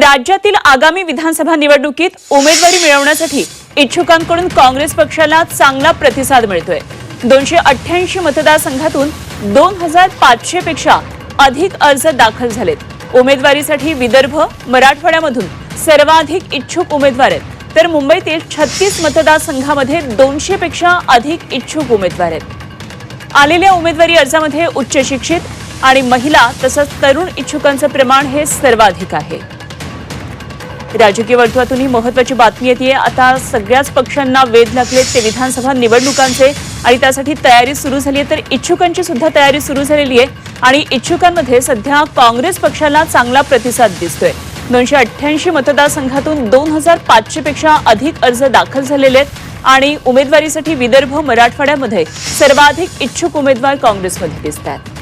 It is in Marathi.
राज्यातील आगामी विधानसभा निवडणुकीत उमेदवारी मिळवण्यासाठी इच्छुकांकडून काँग्रेस पक्षाला चांगला प्रतिसाद मिळतोय. दोनशे अठ्ठ्याऐंशी मतदारसंघातून दोन हजार पाचशे पेक्षा अधिक अर्ज दाखल झालेत. उमेदवारीसाठी विदर्भ मराठवाड्यामधून सर्वाधिक इच्छुक उमेदवार आहेत. तर मुंबईतील छत्तीस मतदारसंघामध्ये दोनशे पेक्षा अधिक इच्छुक उमेदवार आहेत. आलेल्या उमेदवारी अर्जामध्ये उच्च शिक्षित आणि महिला तसंच तरुण इच्छुकांचं प्रमाण हे सर्वाधिक आहे. राजकीय वर्तुळातून ही महत्वाची बातमी येते आता सगळ्याच पक्षांना वेध लागलेत ते विधानसभा निवडणुकांचे आणि त्यासाठी तयारी सुरू झाली आहे. तर इच्छुकांची सुद्धा तयारी सुरू झालेली आहे. आणि इच्छुकांमध्ये सध्या काँग्रेस पक्षाला चांगला प्रतिसाद दिसतोय. दोनशे अठ्ठ्याऐंशी मतदारसंघातून दोन हजार पाचशे पेक्षा अधिक अर्ज दाखल झालेले आहेत. आणि उमेदवारीसाठी विदर्भ मराठवाड्यामध्ये सर्वाधिक इच्छुक उमेदवार काँग्रेसमध्ये दिसत आहेत